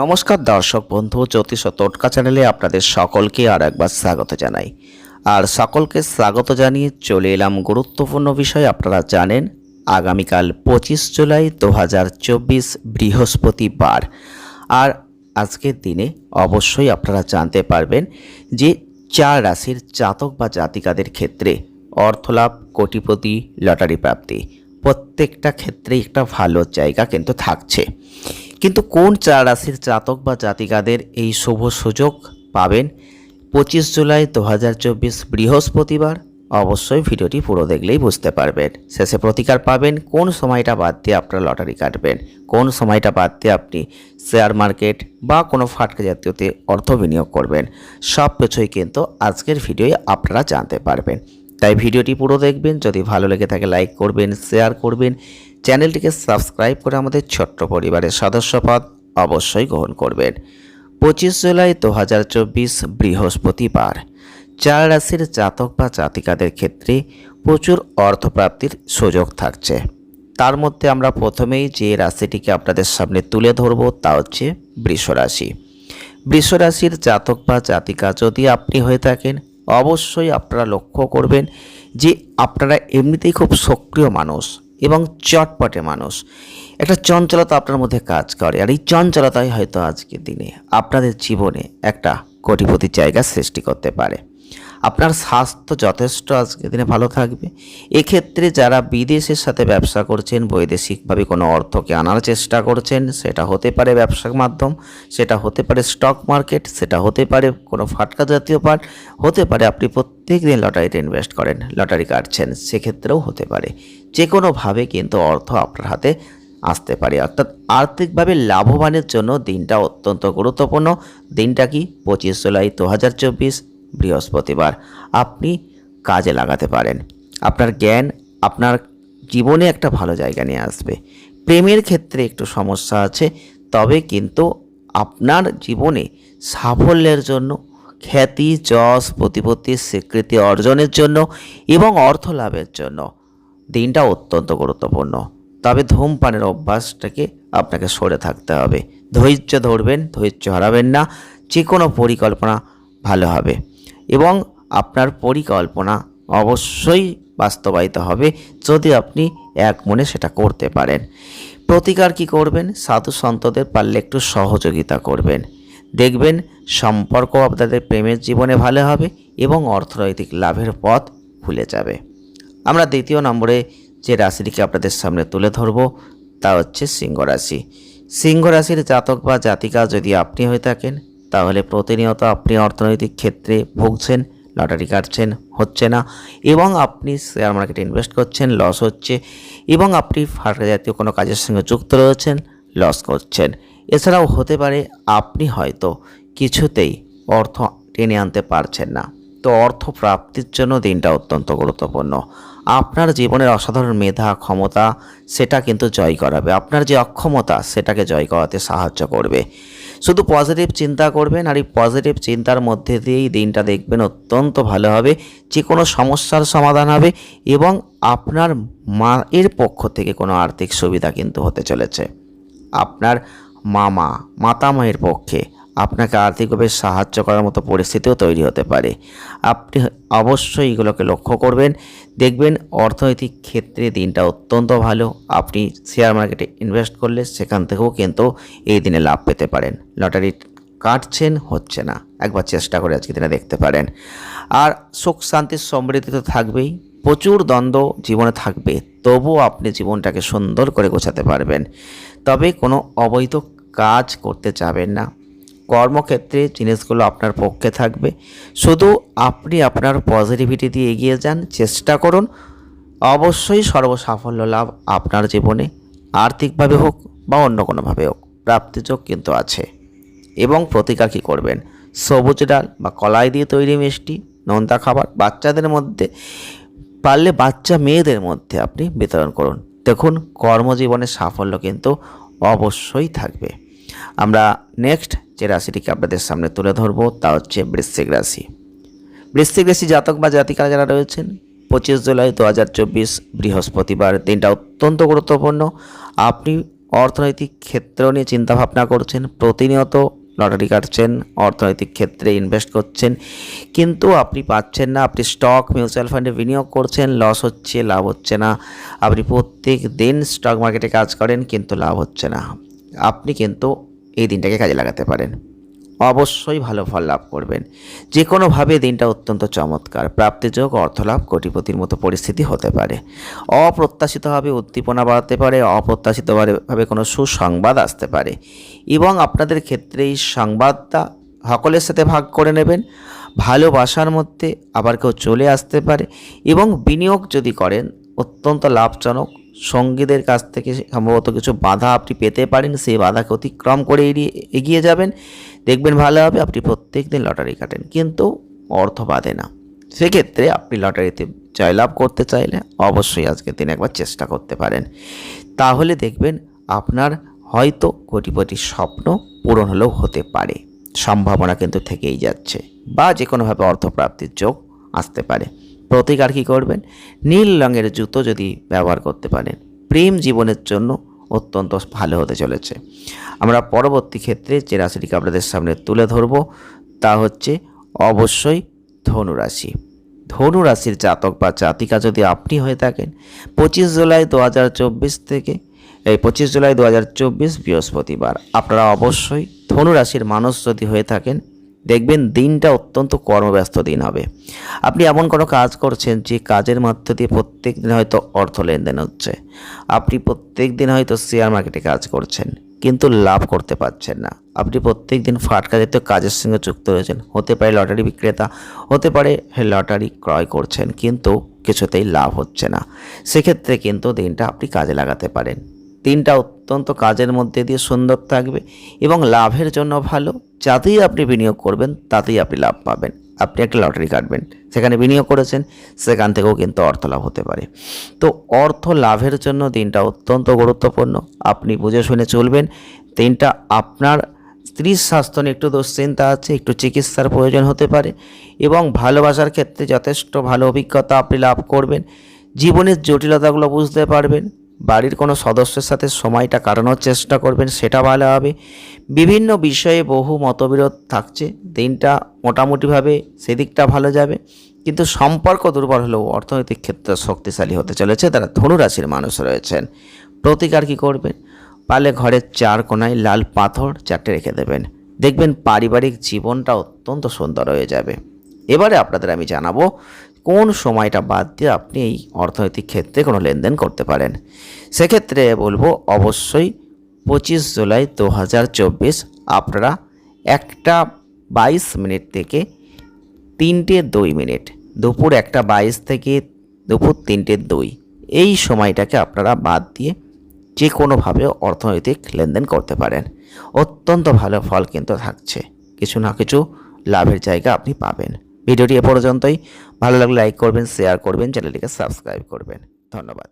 নমস্কার দর্শক বন্ধু, জ্যোতিষ টোটকা চ্যানেলে আপনাদের সকলকে আর একবার স্বাগত জানাই। আর সকলকে স্বাগত জানিয়ে চলে এলাম গুরুত্বপূর্ণ বিষয়, আপনারা জানেন, আগামীকাল পঁচিশ জুলাই দু হাজার চব্বিশ বৃহস্পতিবার। আর আজকের দিনে অবশ্যই আপনারা জানতে পারবেন যে চার রাশির জাতক বা জাতিকাদের ক্ষেত্রে অর্থলাভ, কোটিপতি, লটারি প্রাপ্তি প্রত্যেকটা ক্ষেত্রেই একটা ভালো জায়গা কিন্তু থাকছে। কিন্তু কোন চার রাশির জাতক বা জাতিকাদের এই শুভ সুযোগ পাবেন? পঁচিশ জুলাই দু হাজার চব্বিশ বৃহস্পতিবার। অবশ্যই ভিডিওটি পুরো দেখলেই বুঝতে পারবেন। শেষে প্রতিকার পাবেন, কোন সময়টা বাদ দিয়ে আপনারা লটারি কাটবেন? কোন সময়টা বাদ দিয়ে আপনি শেয়ার মার্কেট বা কোনো ফাটকা জাতীয়তে অর্থ বিনিয়োগ করবেন? সব কিছুই কিন্তু আজকের ভিডিওয়ে আপনারা জানতে পারবেন। তাই ভিডিওটি পুরো দেখবেন, যদি ভালো লেগে থাকে লাইক করবেন, শেয়ার করবেন চ্যানেলটিকে সাবস্ক্রাইব করে আমাদের ছোট্ট পরিবারের সদস্যপদ অবশ্যই গ্রহণ করবেন। পঁচিশ জুলাই দু হাজার চব্বিশ বৃহস্পতিবার। চার রাশির জাতক বা জাতিকাদের ক্ষেত্রে প্রচুর অর্থপ্রাপ্তির সুযোগ থাকছে। তার মধ্যে আমরা প্রথমেই যে রাশিটিকে আপনাদের সামনে তুলে ধরব তা হচ্ছে বৃষ রাশি। বৃষ জাতক বা জাতিকা যদি আপনি হয়ে থাকেন, অবশ্যই আপনারা লক্ষ্য করবেন যে আপনারা এমনিতেই খুব সক্রিয় মানুষ। এবং চটপটে মানুষ। একটা চঞ্চলতা আপনার মধ্যে কাজ করে, আর এই চঞ্চলতাই হয়তো আজকের দিনে আপনাদের জীবনে একটা কোটিপতির জায়গা সৃষ্টি করতে পারে। আপনার স্বাস্থ্য যথেষ্ট আজকের দিনে ভালো থাকবে। এক্ষেত্রে যারা বিদেশের সাথে ব্যবসা করছেন, বৈদেশিকভাবে কোনো অর্থকে আনার চেষ্টা করছেন, সেটা হতে পারে ব্যবসার মাধ্যম, সেটা হতে পারে স্টক মার্কেট, সেটা হতে পারে কোনো ফাটকা জাতীয় পার্ট হতে পারে আপনি প্রত্যেক দিন লটারিতে ইনভেস্ট করেন, লটারি কাটছেন, সেক্ষেত্রেও হতে পারে। যে কোনোভাবে কিন্তু অর্থ আপনার হাতে আসতে পারে। অর্থাৎ আর্থিকভাবে লাভবানের জন্য দিনটা অত্যন্ত গুরুত্বপূর্ণ। দিনটা কি? পঁচিশ জুলাই দু হাজার চব্বিশ। বৃহস্পতিবার। আপনি কাজে লাগাতে পারেন। আপনার জ্ঞান আপনার জীবনে একটা ভালো জায়গা নিয়ে আসবে। প্রেমের ক্ষেত্রে একটু সমস্যা আছে, তবে কিন্তু আপনার জীবনে সাফল্যের জন্য, খ্যাতি, যশ প্রতিপত্তির স্বীকৃতি অর্জনের জন্য এবং অর্থ লাভের জন্য দিনটা অত্যন্ত গুরুত্বপূর্ণ। তবে ধূমপানের অভ্যাসটাকে আপনাকে সরে থাকতে হবে। ধৈর্য ধরবেন, ধৈর্য হারাবেন না। যে কোনো পরিকল্পনা ভালো হবে। এবং আপনার পরিকল্পনা অবশ্যই বাস্তবায়িত হবে যদি আপনি এক মনে সেটা করতে পারেন। প্রতিকার কি করবেন? সাধু সন্তদের পারলে একটু সহযোগিতা করবেন। দেখবেন সম্পর্ক আপনাদের প্রেমের জীবনে ভালো হবে এবং অর্থনৈতিক লাভের পথ খুলে যাবে। আমরা দ্বিতীয় নম্বরে যে রাশিটিকে আপনাদের সামনে তুলে ধরব তা হচ্ছে সিংহ রাশি। সিংহ রাশির জাতক বা জাতিকা যদি আপনি হয়ে থাকেন তাহলে প্রতিনিয়ত আপনি অর্থনৈতিক ক্ষেত্রে ভুগছেন, লটারি কাটছেন, হচ্ছে না, এবং আপনি শেয়ার মার্কেটে ইনভেস্ট করছেন লস হচ্ছে, এবং আপনি ফাটকা জাতীয় কোনো কাজের সঙ্গে যুক্ত রয়েছেন লস করছেন। এছাড়াও হতে পারে আপনি হয়তো কিছুতেই অর্থ টেনে আনতে পারছেন না। তো অর্থ প্রাপ্তির জন্য দিনটা অত্যন্ত গুরুত্বপূর্ণ। আপনার জীবনের অসাধারণ মেধা, ক্ষমতা, সেটা কিন্তু জয় করাবে। আপনার যে অক্ষমতা, সেটাকে জয় করাতে সাহায্য করবে। শুধু পজিটিভ চিন্তা করবেন আর এই পজিটিভ চিন্তার মধ্যে দিয়েই দিনটা দেখবেন অত্যন্ত ভালো হবে যে কোনো সমস্যার সমাধান হবে এবং আপনার মায়ের পক্ষ থেকে কোনো আর্থিক সুবিধা কিন্তু হতে চলেছে। আপনার মামা, মাতামায়ের পক্ষে আপনাকে আর্থিকভাবে সাহায্য করার মতো পরিস্থিতিও তৈরি হতে পারে। আপনি অবশ্যই এগুলোকে লক্ষ্য করবেন। দেখবেন অর্থনৈতিক ক্ষেত্রে দিনটা অত্যন্ত ভালো। আপনি শেয়ার মার্কেটে ইনভেস্ট করলে সেখান থেকেও কিন্তু এই দিনে লাভ পেতে পারেন। লটারি কাটছেন, হচ্ছে না। একবার চেষ্টা করে আজকে দিনে দেখতে পারেন। আর সুখ শান্তির সমৃদ্ধি তো থাকবেই। প্রচুর দ্বন্দ্ব জীবনে থাকবে। তবুও আপনি জীবনটাকে সুন্দর করে গোছাতে পারবেন। তবে কোনো অবৈধ কাজ করতে যাবেন না। কর্মক্ষেত্রে জিনিসগুলো আপনার পক্ষে থাকবে। শুধু আপনি আপনার পজিটিভিটি দিয়ে এগিয়ে যান, চেষ্টা করুন। অবশ্যই সর্বসাফল্য লাভ আপনার জীবনে, আর্থিকভাবে হোক বা অন্য কোনোভাবে হোক, প্রাপ্তিযোগ কিন্তু আছে। এবং প্রতিকার কী করবেন? সবুজ ডাল বা কলাই দিয়ে তৈরি মিষ্টি, নোনতা খাবার বাচ্চাদের মধ্যে পারলে বাচ্চা মেয়েদের মধ্যে আপনি বিতরণ করুন। দেখুন কর্মজীবনের সাফল্য কিন্তু অবশ্যই থাকবে। আমরা নেক্সট যে রাশিটিকে আপনাদের সামনে তুলে ধরবো তা হচ্ছে বৃশ্চিক রাশি। বৃশ্চিক রাশি জাতক বা জাতিকারা যারা রয়েছেন, পঁচিশ জুলাই দু হাজার চব্বিশ বৃহস্পতিবার দিনটা অত্যন্ত গুরুত্বপূর্ণ। আপনি অর্থনৈতিক ক্ষেত্র নিয়ে চিন্তাভাবনা করছেন, প্রতিনিয়ত লটারি কাটছেন, অর্থনৈতিক ক্ষেত্রে ইনভেস্ট করছেন, কিন্তু আপনি পাচ্ছেন না, আপনি স্টক মিউচুয়াল ফান্ডে বিনিয়োগ করছেন লস হচ্ছে, লাভ হচ্ছে না। আপনি প্রত্যেক দিন স্টক মার্কেটে কাজ করেন, কিন্তু লাভ হচ্ছে না। আপনি কিন্তু এই দিনটাকে কাজে লাগাতে পারেন। অবশ্যই ভালো ফল লাভ করবেন। যে কোনোভাবে দিনটা অত্যন্ত চমৎকার। প্রাপ্তিযোগ অর্থলাভ, কোটিপতির মতো পরিস্থিতি হতে পারে। অপ্রত্যাশিতভাবে উদ্দীপনা বাড়াতে পারে, অপ্রত্যাশিতভাবে কোনো সুসংবাদ আসতে পারে। এবং আপনাদের ক্ষেত্রে এই সংবাদটা সকলের সাথে ভাগ করে নেবেন। ভালোবাসার মধ্যে আবার কেউ চলে আসতে পারে এবং বিনিয়োগ যদি করেন, অত্যন্ত লাভজনক সঙ্গীদের কাছ থেকে সম্ভবত কিছু বাধা আপনি পেতে পারেন, সেই বাধাকে অতিক্রম করে এগিয়ে যাবেন। দেখবেন ভালো হবে, আপনি প্রত্যেক দিন লটারি কাটেন, কিন্তু অর্থ বাঁধে না। সেক্ষেত্রে আপনি লটারিতে জয়লাভ করতে চাইলে অবশ্যই আজকের দিন একবার চেষ্টা করতে পারেন। তাহলে দেখবেন আপনার হয়তো কোটিপতির স্বপ্ন পূরণ হলেও হতে পারে, সম্ভাবনা কিন্তু থেকেই যাচ্ছে, বা যে কোনোভাবে অর্থপ্রাপ্তির যোগ আসতে পারে। প্রতিকার কী করবেন? নীল রঙের জুতো যদি ব্যবহার করতে পারেন, প্রেম জীবনের জন্য অত্যন্ত ভালো হতে চলেছে। আমরা পরবর্তী ক্ষেত্রে যে রাশিটিকে আপনাদের সামনে তুলে ধরব, তা হচ্ছে অবশ্যই ধনুরাশি। ধনু রাশির জাতক বা জাতিকা যদি আপনি হয়ে থাকেন, পঁচিশ জুলাই দু হাজার চব্বিশ থেকে, এই পঁচিশ জুলাই দু হাজার চব্বিশ বৃহস্পতিবার, আপনারা অবশ্যই ধনুরাশির মানুষ যদি হয়ে থাকেন দেখবেন দিনটা অত্যন্ত কর্মব্যস্ত দিন হবে। আপনি এমন কোনো কাজ করছেন যে কাজের মধ্য দিয়ে প্রত্যেক দিন হয়তো অর্থ লেনদেন হচ্ছে। আপনি প্রত্যেক দিন হয়তো শেয়ার মার্কেটে কাজ করছেন, কিন্তু লাভ করতে পারছেন না। আপনি প্রত্যেক দিন ফাটকা জাতীয় কাজের সঙ্গে যুক্ত হয়েছেন হতে পারে লটারি বিক্রেতা, হতে পারে লটারি ক্রয় করছেন, কিন্তু কিছুতেই লাভ হচ্ছে না। সেক্ষেত্রে কিন্তু দিনটা আপনি কাজে লাগাতে পারেন। দিনটা অত্যন্ত কাজের মধ্যে দিয়ে সুন্দর থাকবে এবং লাভের জন্য ভালো, যাতেই আপনি বিনিয়োগ করবেন, তাতেই আপনি লাভ পাবেন। আপনি একটা লটারি কাটবেন, সেখানে বিনিয়োগ করেছেন, সেখান থেকেও কিন্তু অর্থ লাভ হতে পারে। তো অর্থ লাভের জন্য দিনটা অত্যন্ত গুরুত্বপূর্ণ। আপনি বুঝে শুনে চলবেন, দিনটা আপনার স্ত্রীর স্বাস্থ্য নিয়ে একটু দুশ্চিন্তা আছে, একটু চিকিৎসার প্রয়োজন হতে পারে এবং ভালোবাসার ক্ষেত্রে যথেষ্ট ভালো অভিজ্ঞতা আপনি লাভ করবেন। জীবনের জটিলতাগুলো বুঝতে পারবেন বাড়ির কোনো সদস্যের সাথে সময়টা কাটানোর চেষ্টা করবেন, সেটা ভালো হবে। বিভিন্ন বিষয়ে বহু মতবিরোধ থাকছে, দিনটা মোটামুটিভাবে সেদিকটা ভালো যাবে, কিন্তু সম্পর্ক দুর্বল হলেও অর্থনৈতিক ক্ষেত্রে শক্তিশালী হতে চলেছে, তারা ধনুরাশির মানুষ রয়েছেন। প্রতিকার কী করবেন? পালে ঘরের চার কোনায় লাল পাথর চারটে রেখে দেবেন। দেখবেন পারিবারিক জীবনটা অত্যন্ত সুন্দর হয়ে যাবে। এবারে আপনাদের আমি জানাব কোন সময়টা বাদ দিয়ে আপনি এই অর্থনৈতিক ক্ষেত্রে কোনো লেনদেন করতে পারেন? সেক্ষেত্রে বলব অবশ্যই পঁচিশ জুলাই দু হাজার চব্বিশ আপনারা একটা বাইশ মিনিট থেকে তিনটে দুই মিনিট, দুপুর একটা বাইশ থেকে দুপুর তিনটে দুই, এই সময়টাকে আপনারা বাদ দিয়ে যে কোনোভাবে অর্থনৈতিক লেনদেন করতে পারেন। অত্যন্ত ভালো ফল কিন্তু থাকছে। কিছু না কিছু লাভের জায়গা আপনি পাবেন। ভিডিওটি এ পর্যন্তই। ভালো লাগলে লাইক করবেন শেয়ার করবেন চ্যানেলটিকে সাবস্ক্রাইব করবেন। ধন্যবাদ।